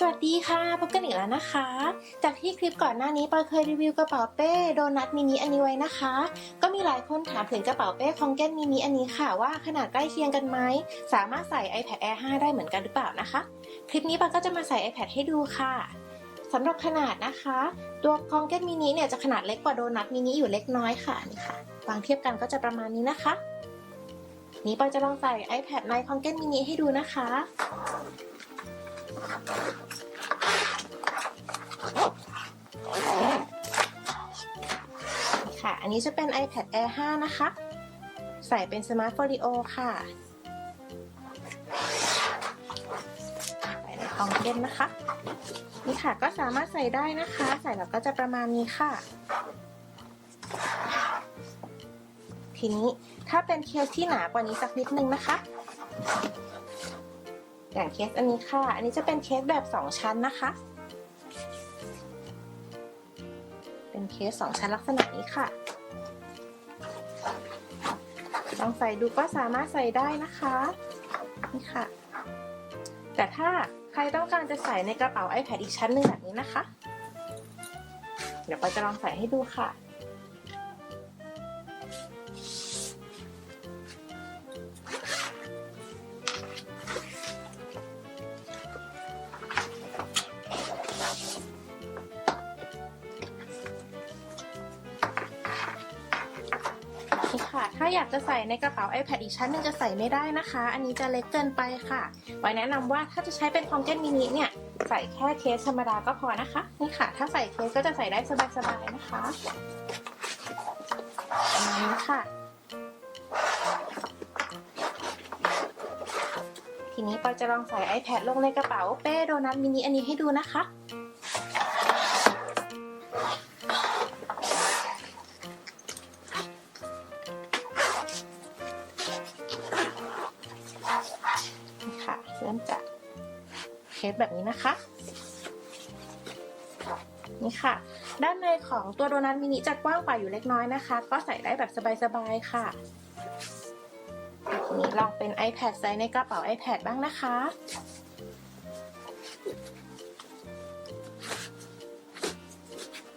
สวัสดีค่ะ พบกันอีกแล้วนะคะ จากที่คลิปก่อนหน้านี้ปอยเคยรีวิวกระเป๋าเป้โดนัทมินิอันนี้ไว้นะคะ ก็มีหลายคนถามถึงกระเป๋าเป้คองเก้นมินิอันนี้ค่ะว่าขนาดใกล้เคียงกันไหม สามารถใส่ iPad Air 5 ได้เหมือนกันหรือเปล่านะคะ คลิปนี้ปอยก็จะมาใส่ iPad ให้ดูค่ะสำหรับขนาดนะคะ ตัวคองเก้นมินิเนี่ยจะขนาดเล็กกว่าโดนัทมินิอยู่เล็กน้อยค่ะนี่ค่ะวางเทียบกันก็จะประมาณนี้นะคะ นี้ปอยจะลองใส่ iPad ในคองเก้นมินิให้ดูนะคะ ค่ะ อันนี้จะเป็น iPad Air 5 นะคะ ใส่เป็น Smart Folio ค่ะใส่ในกล่องเก็นนะคะ นี่ค่ะก็สามารถใส่ได้นะคะ ใส่แล้วก็จะประมาณนี้ค่ะ ทีนี้ถ้าเป็นเคสที่หนากว่านี้สักนิดนึงนะคะ อย่างเคสอันนี้ค่ะ อันนี้จะเป็นเคสแบบ2ชั้นนะคะ เป็นเคส2ชั้นลักษณะนี้ค่ะลองใส่ดูก็สามารถใส่ได้นะคะ นี่ค่ะ แต่ถ้าใครต้องการจะใส่ในกระเป๋า iPad อีกชั้นหนึ่งแบบนี้นะคะ เดี๋ยวปจะลองใส่ให้ดูค่ะ ถ้าอยากจะใส่ในกระเป๋า iPad อีกชั้นหนึงจะใส่ไม่ได้นะคะ อันนี้จะเล็กเกินไปค่ะไว้แนะนำว่าถ้าจะใช้เป็นคอมเกนมินิเนี่ยใส่แค่เคสธรรมดาก็พอนะคะ นี่ค่ะ ถ้าใส่เคสก็จะใส่ได้สบายๆนะคะประมาณนี้ค่ะ ทีนี้ปอยจะลองใส่ iPad ลงในกระเป๋าเป้โดนัทมินิอันนี้ให้ดูนะคะ เคสแบบนี้นะคะนี่ค่ะ ด้านในของตัวโดนัทมินิจะกว้างกว่าอยู่เล็กน้อยนะคะ ก็ใส่ได้แบบสบายๆค่ะนี้ลองเป็น iPad ใส่ในกระเป๋า iPad บ้างนะคะ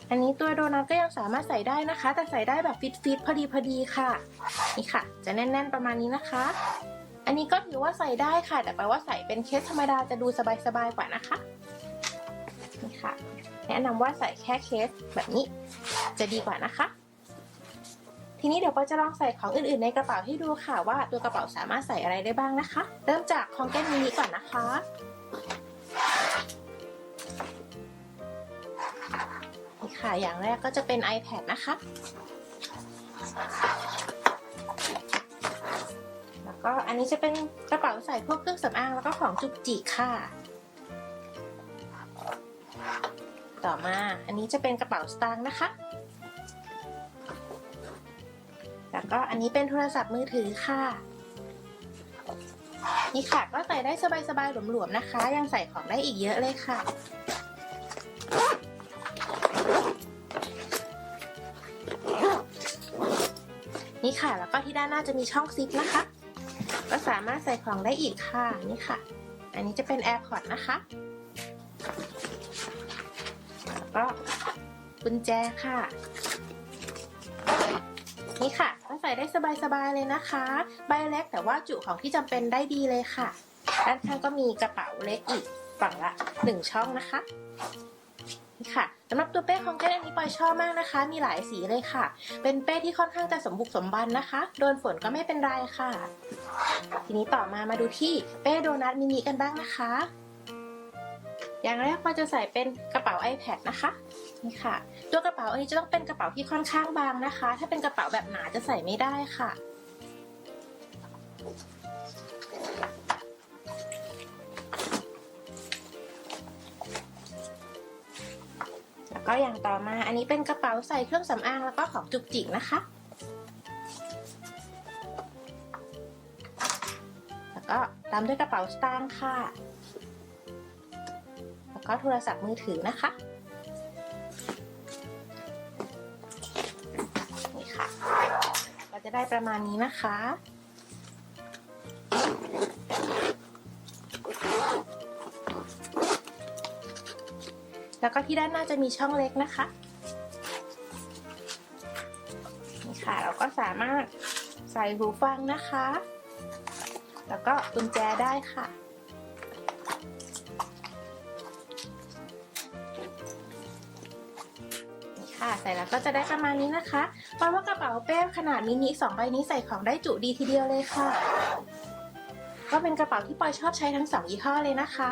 อันนี้ตัวโดนัทก็ยังสามารถใส่ได้นะคะ แต่ใส่ได้แบบฟิตๆพอดีพอดีๆค่ะ นี่ค่ะ จะแน่น ๆ ประมาณนี้นะคะ อันนี้ก็ถือว่าใส่ได้ค่ะ แต่แปลว่าใส่เป็นเคสธรรมดาจะดูสบายๆกว่านะคะนี่ค่ะ แนะนำว่าใส่แค่เคสแบบนี้จะดีกว่านะคะ ทีนี้เดี๋ยวปอจะลองใส่ของอื่นๆในกระเป๋าให้ดูค่ะ ว่าตัวกระเป๋าสามารถใส่อะไรได้บ้างนะคะ เริ่มจากของแก้มมินิก่อนนะคะนี่ค่ะอย่างแรกก็จะเป็น iPad นะคะ ก็อันนี้จะเป็นกระเป๋าใส่พวกเครื่องสำอางแล้วก็ของจุกจิกค่ะ ต่อมาอันนี้จะเป็นกระเป๋าสตางค์นะคะ แล้วก็อันนี้เป็นโทรศัพท์มือถือค่ะ นี่ค่ะก็ใส่ได้สบายๆหลวมๆนะคะ ยังใส่ของได้อีกเยอะเลยค่ะนี่ค่ะ แล้วก็ที่ด้านหน้าจะมีช่องซิปนะคะ ก็สามารถใส่ของได้อีกค่ะนี่ค่ะ อันนี้จะเป็น AirPods นะคะแล้วก็กุญแจค่ะ นี่ค่ะก็ใส่ได้สบายๆเลยนะคะ ใบเล็กแต่ว่าจุของที่จำเป็นได้ดีเลยค่ะ ด้านข้างก็มีกระเป๋าเล็กอีกฝั่งละหนึ่งช่องนะคะ ค่ะสำหรับตัวเป้ของแก้อันนี้ปอยชอบมากนะคะ มีหลายสีเลยค่ะ เป็นเป้ที่ค่อนข้างจะสมบุกสมบันนะคะ โดนฝนก็ไม่เป็นไรค่ะ ทีนี้ต่อมามาดูที่เป้โดนัทมินิกันบ้างนะคะ อย่างแรกปอยจะใส่เป็นกระเป๋า iPad นะคะนี่ค่ะ ตัวกระเป๋าอันนี้จะต้องเป็นกระเป๋าที่ค่อนข้างบางนะคะ ถ้าเป็นกระเป๋าแบบหนาจะใส่ไม่ได้ค่ะ ก็อย่างต่อมาอันนี้เป็นกระเป๋าใส่เครื่องสำอางแล้วก็ของจุกจิกนะคะ แล้วก็ตามด้วยกระเป๋าสตางค์ค่ะ แล้วก็โทรศัพท์มือถือนะคะนี่ค่ะ ก็จะได้ประมาณนี้นะคะ แล้วก็ที่ด้านหน้าจะมีช่องเล็กนะคะนี่ค่ะเราก็สามารถใส่หูฟังนะคะ แล้วก็กุญแจได้ค่ะ นี่ค่ะใส่แล้วก็จะได้ประมาณนี้นะคะเพราะว่ากระเป๋าเป้ขนาดมินิสองใบนี้ใส่ของได้จุดีทีเดียวเลยค่ะ ก็เป็นกระเป๋าที่ปอยชอบใช้ทั้งสองยี่ห้อเลยนะคะ